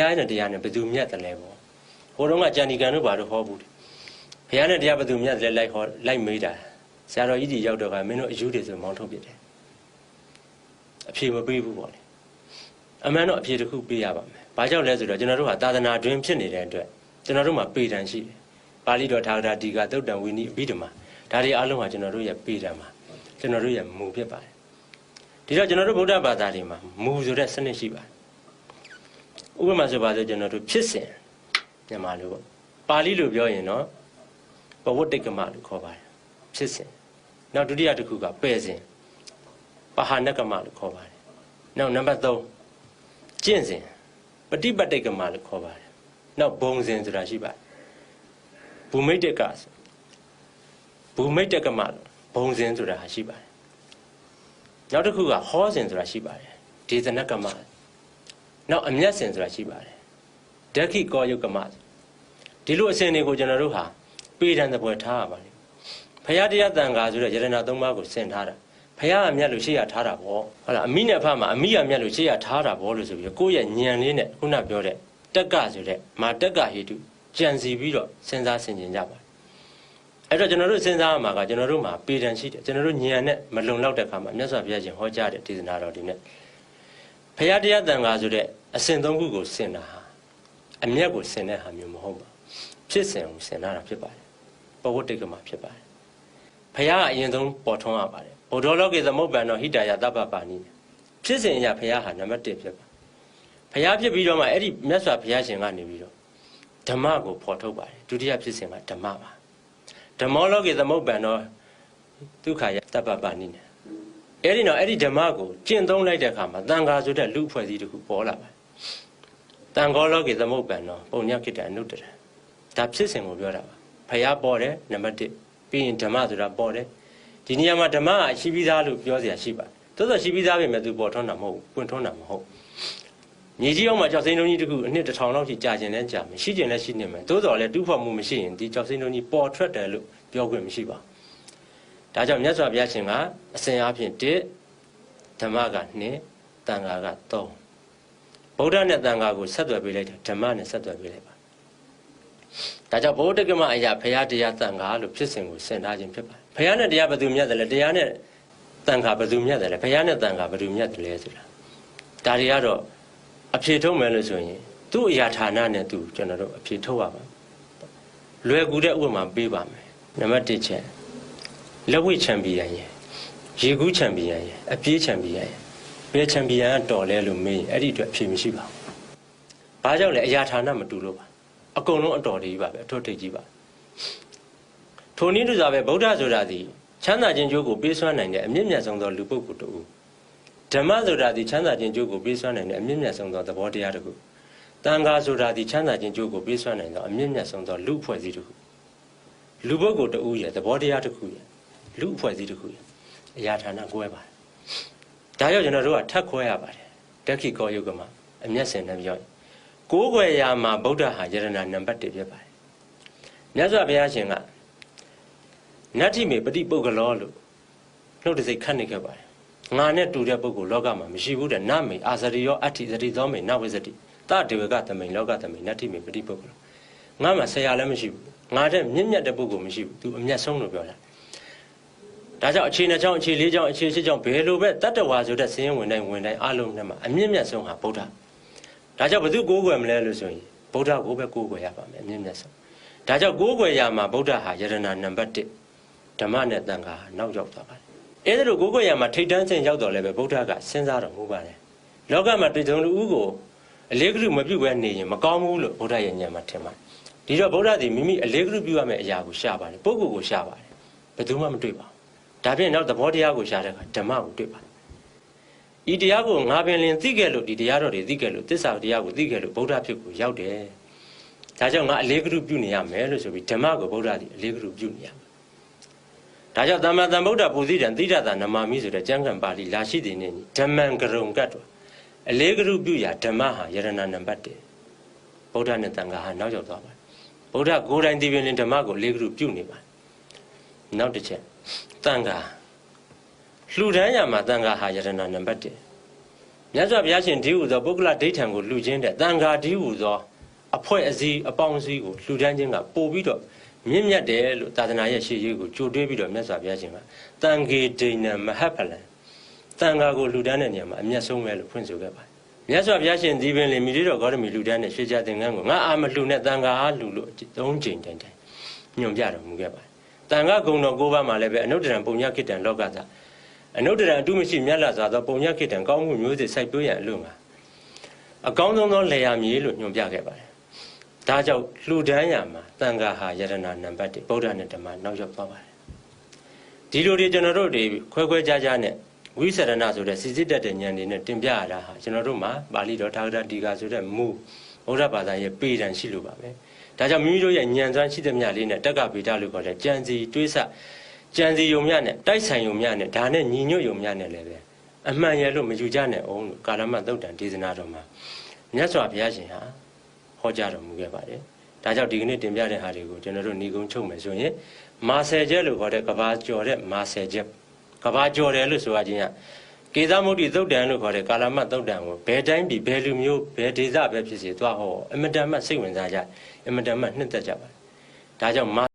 ရားနဲ့တရားနဲ့ဘယ်သူမြတ်တယ်လဲပေါ့ဟိုတုန်းကကြံဒီကံတို့ဘာလို့ဟောဘူးလဲဘုရားနဲ့တရားဘယ်သူမြတ်တယ်လဲလိုက်ဟောလိုက်မေးတာဆရာတော်ကြီးကြီးရောက်တော့ကမင်းတို့အယူတွေဆိုမောင်းထုတ်ပြတယ်အဖြေမပေးဘူးပေါ့လေအမှန်တော့အဖြေတစ်ခုပေးရပါမယ်ဘာကြောင့်လဲဆိုတော့ကျွန်တော်တို့ဟာသာသနာတွင်ဖြစ်နေတဲ့အတွက်ကျွန်တော်တို့မှာပေတံရှိတယ်ပါဠိတော်ထာဂရဒီကသုတ်တံဝိနည်းအဘိဓမ္မာဒါတွေအားလုံးဟာကျွန်တော်တို့ရဲ့ပေတံမှာကျွန်တော်တို့ရဲ့မူဖြစ်ပါတယ်ဒီတော့ကျွန်တော်တို့ဗုဒ္ဓဘာသာတွေမှာမူဆိုတဲ့စနစ်ရှိပါတယ် ဥပမာဆိုပါစို့ကျွန်တော်တို့ဖြစ်စဉ်မြန်မာလိုပေါ့ပါဠိလိုပြောရင်တော့ပဝတ္တိကမလို့ခေါ်ပါတယ်ဖြစ်စဉ်နောက်ဒုတိယတစ်ခုကပယ်စဉ်ပဟာနကမလို့ခေါ်ပါတယ်နောက်နံပါတ်3ကျင့်စဉ်ပฏิပတ်တိကမလို့ခေါ်ပါတယ်နောက်ဘုံစဉ်ဆိုတာရှိပါတယ်ဘူမိတ်တကဆိုဘူမိတ်တကမလို့ဘုံစဉ်ဆိုတာဟာရှိပါတယ်နောက်တစ်ခုကဟောစဉ်ဆိုတာရှိပါတယ်ဒေသနကမ နောက်အမျက်စဉ်ဆိုတာရှိပါတယ်ဓက္ခိကောယုတ်ကမဒီလိုအစဉ်တွေကိုကျွန်တော်တို့ဟာပေတံတပွဲထားရပါလိမ့်ဖရာတရားတန်ခါဆိုတဲ့ယရဏသုံးပါးကိုဆင်ထားတာဖရာအမျက်လို့ရှေ့ရထားတာပေါ့ဟုတ်လားအမိနဲ့အဖမှာအမိအမျက်လို့ရှေ့ရထားတာပေါ့လို့ဆိုပြီးကိုယ့်ရဲ့ဉာဏ်လေးနဲ့ခုနပြောတဲ့တက်ကဆိုတဲ့မာတက်ကဟေတုကြံစီပြီးတော့စဉ်းစားဆင်ခြင်ကြပါအဲ့တော့ကျွန်တော်တို့စဉ်းစားရမှာကကျွန်တော်တို့မှာပေတံရှိတယ်ကျွန်တော်တို့ဉာဏ်နဲ့မလုံလောက်တဲ့ခါမှာမြတ်စွာဘုရားရှင်ဟောကြားတဲ့ဒေသနာတော်ဒီနဲ့ ဖရာတရားတန်ခါဆိုတဲ့အစဉ်သုံးခုကိုဆင်တာဟာအမျက်ကိုဆင်တဲ့ဟာမျိုးမဟုတ်ပါဘူးဖြစ်စဉ်ကိုဆင်တာဖြစ်ပါတယ်ပဝတ္တိကမှာဖြစ်ပါတယ်ဖရာကအရင်ဆုံးပေါ်ထွန်းရပါတယ်ဘုဒ္ဓလောကေသမုပ္ပန်တော်ဟိတယတပ္ပပါဏိဖြစ်စဉ်အရာဖရာဟာနံပါတ်1ဖြစ်ပါဖရာဖြစ်ပြီးတော့မှအဲ့ဒီမြတ်စွာဘုရားရှင်ကနေပြီးတော့ဓမ္မကိုဖော်ထုတ်ပါတယ်ဒုတိယဖြစ်စဉ်ကဓမ္မပါဓမ္မောလောကေသမုပ္ပန်တော်ဒုက္ခယတပ္ပပါဏိနဲ့ အဲ့ဒီတော့အဲ့ဒီဓမ္မကိုကျင့်သုံးလိုက်တဲ့အခါမှာတန်ခါဆိုတဲ့လူအဖွဲ့အစည်းတစ်ခုပေါ်လာပါတယ်တန်ခောလောကေသမုပ္ပန်တော်ပုံညခိတအနုတ္တရဒါဖြစ်စဉ်ကိုပြောတာပါဖရာပေါ်တယ်နံပါတ်1ပြီးရင်ဓမ္မဆိုတာပေါ်တယ်ဒီနေရာမှာဓမ္မကရှိပြီးသားလို့ပြောเสียရှိပါတယ်သို့သောရှိပြီးသားပဲမဲ့သူပေါ်ထွန်းတာမဟုတ်ဘူးပွင့်ထွန်းတာမဟုတ်မြေကြီးအောင်မှာကြောက်စိမ့်လုံးကြီးတခုအနှစ်တစ်ထောင်လောက်ရှိကြာကျင်လဲကြာမယ်ရှိကျင်လဲရှိနေမယ်သို့တော်လဲတူးဖော်မှုမရှိရင်ဒီကြောက်စိမ့်လုံးကြီးပေါ်ထွက်တယ်လို့ပြောခွင့်မရှိပါဘူး ဒါကြောင့်မြတ်စွာဘုရားရှင်ကအစဉ်အားဖြင့်1ဓမ္မက2တန်ခါက3ဗုဒ္ဓနဲ့တန်ခါကိုဆက်သွယ်ပေးလိုက်တယ်ဓမ္မနဲ့ဆက်သွယ်ပေးလိုက်ပါဒါကြောင့်ဘုဒ္ဓကမအရာဘုရားတရားတန်ခါလို့ဖြစ်စဉ်ကိုဆင်ထားခြင်းဖြစ်ပါတယ်ဘုရားနဲ့တရားဘယ်သူမြတ်တယ်လဲတရားနဲ့တန်ခါဘယ်သူမြတ်တယ်လဲဘုရားနဲ့တန်ခါဘယ်သူမြတ်တယ်လဲဆိုတာဒါတွေကတော့အဖြေထုတ်မယ်လို့ဆိုရင်သူ့အရာဌာနနဲ့သူကျွန်တော်တို့အဖြေထုတ်ရပါလွယ်ကူတဲ့ဥပမာပေးပါမယ်နံပါတ်1ချက် လက်ဝိချန်ပီယံရဲ့ရေကူးချန်ပီယံရဲ့အပြေးချန်ပီယံရဲ့ဘယ်ချန်ပီယံကတော်လဲလို့မေးရင်အဲ့ဒီအတွက်အဖြေမရှိပါဘူး။ဘာကြောင့်လဲအရာဌာနမတူလို့ပါ။အကုန်လုံးအတော်တည်းပါပဲအထွတ်ထိပ်ကြီးပါ။ထိုနည်းတူစွာပဲဗုဒ္ဓဆိုတာဒီချမ်းသာခြင်းကြိုးကိုပေးစွမ်းနိုင်တဲ့အမြင့်မြတ်ဆုံးသောလူပုဂ္ဂိုလ်တူဓမ္မဆိုတာဒီချမ်းသာခြင်းကြိုးကိုပေးစွမ်းနိုင်တဲ့အမြင့်မြတ်ဆုံးသောသဘောတရားတစ်ခုတန်ခါဆိုတာဒီချမ်းသာခြင်းကြိုးကိုပေးစွမ်းနိုင်သောအမြင့်မြတ်ဆုံးသောလူအဖွဲ့အစည်းတစ်ခုလူပုဂ္ဂိုလ်တူရဲ့သဘောတရားတစ်ခုရဲ့ လူအဖွဲ့အစည်းတစ်ခုရဲ့အရာဌာနကိုယ်ပါတယ်ဒါကြောင့်ကျွန်တော်တို့ကထပ်ခွဲရပါတယ်တက္ခိကောယုကမှာအမျက်စင်နဲ့ပြောကိုးကွယ်ရာမှာဗုဒ္ဓဟာယရဏနံပါတ်1ဖြစ်ပါတယ်မြတ်စွာဘုရားရှင်ကနတ္ထိမေပฏิပုဂ္ဂလောလို့နှုတ်တစိတ်ခတ်နေခဲ့ပါတယ်ငါနဲ့တူတဲ့ပုဂ္ဂိုလ်လောကမှာမရှိဘူးတဲ့နမေအာဇရိယောအဋ္ဌိဇတိသောမေနဝိဇတိတဒေဝကသမိန်လောကသမိန်နတ္ထိမေပฏิပုဂ္ဂလောငါမှာဆရာလည်းမရှိဘူးငါတဲ့မြင့်မြတ်တဲ့ပုဂ္ဂိုလ်မရှိဘူးသူအမျက်ဆုံးလို့ပြောတာ ဒါကြောင့်အခြေနှစ်ချောင်းအခြေလေးချောင်းအခြေရှစ်ချောင်းဘယ်လိုပဲတတ္တဝါဆိုတဲ့စည်ရင်ဝင်တိုင်းဝင်တိုင်းအလုံးနဲ့မှာအမြင့်မြတ်ဆုံးဟာဗုဒ္ဓဒါကြောင့်ဘယ်သူကိုးကွယ်မလဲလို့ဆိုရင်ဗုဒ္ဓကိုပဲကိုးကွယ်ရပါမယ်အမြင့်မြတ်ဆုံးဒါကြောင့်ကိုးကွယ်ရမှာဗုဒ္ဓဟာယရဏနံပါတ်1ဓမ္မနဲ့တန်ခါနောက်ရောက်သွားပါတယ်အဲ့ဒါလိုကိုးကွယ်ရမှာထိတ်တန်းခြင်းရောက်တော်လဲပဲဗုဒ္ဓကစဉ်းစားတော်မူပါတယ်လောကမှာတွေ့ကြုံလူဦးကိုအလေးကလူမပြုတ်ပဲနေရင်မကောင်းဘူးလို့ဗုဒ္ဓရဲ့ဉာဏ်မှာထင်ပါတယ်ဒီတော့ဗုဒ္ဓသည်မိမိအလေးကလူပြုရမယ့်အရာကိုရှာပါတယ်ပုဂ္ဂိုလ်ကိုရှာပါတယ်ဘယ်သူမှမတွေ့ပါဘူး ဒါဖြင့်နောက်သဘောတရားကိုရှာတဲ့အခါဓမ္မကိုတွေ့ပါတယ်ဤတရားကိုငါပင်လင်သိခဲ့လို့ဒီတရားတော်တွေသိခဲ့လို့သစ္စာတရားကိုသိခဲ့လို့ဗုဒ္ဓဖြစ်ကိုရောက်တယ်ဒါကြောင့်ငါအလေးကလူပြုနေရမယ်လို့ဆိုပြီးဓမ္မကိုဗုဒ္ဓသည်အလေးကလူပြုနေရမယ်ဒါကြောင့်သမ္မာသမ္ဗုဒ္ဓပူဇိတံတိဒတာနမမိဆိုတဲ့ကျမ်းဂန်ပါဠိလာရှိတဲ့နေ့ဓမ္မံကရုံကတ်တော်အလေးကလူပြုရာဓမ္မဟာယရဏနံပါတ်1ဗုဒ္ဓနဲ့တန်ခါဟာနောက်ရောက်သွားပါတယ်ဗုဒ္ဓကိုယ်တိုင်ဒီပင်လင်ဓမ္မကိုလေးကလူပြုနေပါတယ်နောက်တစ်ချက် တန်ခါလှူဒန်းရမှာတန်ခါဟာယရဏနံပါတ်1မြတ်စွာဘုရားရှင်ဒီဟုသောပုဂ္ဂလဒိဋ္ဌံကိုလှူခြင်းတဲ့တန်ဃာဒီဟုသောအဖွဲ့အစည်းအပေါင်းအစည်းကိုလှူဒန်းခြင်းကပို့ပြီးတော့မြင့်မြတ်တယ်လို့သာသနာရဲ့ရှေ့ရေးကိုကြိုတွေးပြီးတော့မြတ်စွာဘုရားရှင်ကတန်ခေဒိဏမဟဖလံတန်ဃာကိုလှူဒန်းတဲ့နေရာမှာအမျက်ဆုံးပဲလို့ဖွင့်ဆိုခဲ့ပါတယ်မြတ်စွာဘုရားရှင်ဒီပင်လေမိရိတော်ဂေါရမီလှူဒန်းတဲ့ရွှေချသင်္ကန်းကိုငါအာမလှူနဲ့တန်ဃာအားလှူလို့သုံးချိန်တိုင်တိုင်ညွန်ပြတော်မူခဲ့ပါတယ် တန်ဃာဂုံတော်၉ပါးမှာလည်းပဲအနုတ္တရံပုံညခိတံလောကသာအနုတ္တရံအတုမရှိမြတ်လာစွာသောပုံညခိတံကောင်းမှုမျိုးစေ့စိုက်ပျိုးရန်အလို့ငါအကောင်းဆုံးသောလေယာမြေလို့ညွန်ပြခဲ့ပါတယ်ဒါကြောင့်လှူဒန်းရမှာတန်ဃာဟာယရဏနံပါတ်1ဗုဒ္ဓနဲ့ဓမ္မနောက်ရောက်သွားပါတယ်ဒီလိုတွေကျွန်တော်တို့တွေခွဲခွဲခြားခြားနဲ့ဝိသရဏဆိုတဲ့စီစစ်တတ်တဲ့ဉာဏ်တွေနဲ့တင်ပြရတာဟာကျွန်တော်တို့မှာပါဠိတော်ထာဂရတီကာဆိုတဲ့မူ ဗုဒ္ဓဘာသာရဲ့ပေတံရှိလို့ပါပဲဒါကြောင့်မိမိတို့ရဲ့ဉာဏ်စွမ်းရှိသမျှလေးနဲ့တက္ကဗေဒလို့ခေါ်တဲ့ကြံစီတွေးဆကြံစီယုံမြနဲ့တိုက်ဆိုင်ယုံမြနဲ့ဒါနဲ့ညီညွတ်ယုံမြနဲ့လည်းပဲအမှန်ရလို့မယူကြနဲ့အောင်လို့ကာလမသုတ်တန်ဒေသနာတော်မှာမြတ်စွာဘုရားရှင်ဟာဟောကြားတော်မူခဲ့ပါတယ်ဒါကြောင့်ဒီကနေ့တင်ပြတဲ့ဟာတွေကိုကျွန်တော်တို့ညီကုန်းချုပ်မယ်ဆိုရင်မာဆယ်ချက်လို့ခေါ်တဲ့ကဘာကျော်တဲ့မာဆယ်ချက်ကဘာကျော်တယ်လို့ဆိုရခြင်းက ကေသမုဒ္ဒိသုတ်တန်လို့ခေါ်တဲ့ကာလမသုတ်တန်ကိုဘယ်တိုင်းပြည်ဘယ်လူမျိုးဘယ်ဒေသပဲဖြစ်စေသွားဟောအမတန်မှစိတ်ဝင်စားကြအမတန်မှနှစ်သက်ကြပါတယ်ဒါကြောင့်မာ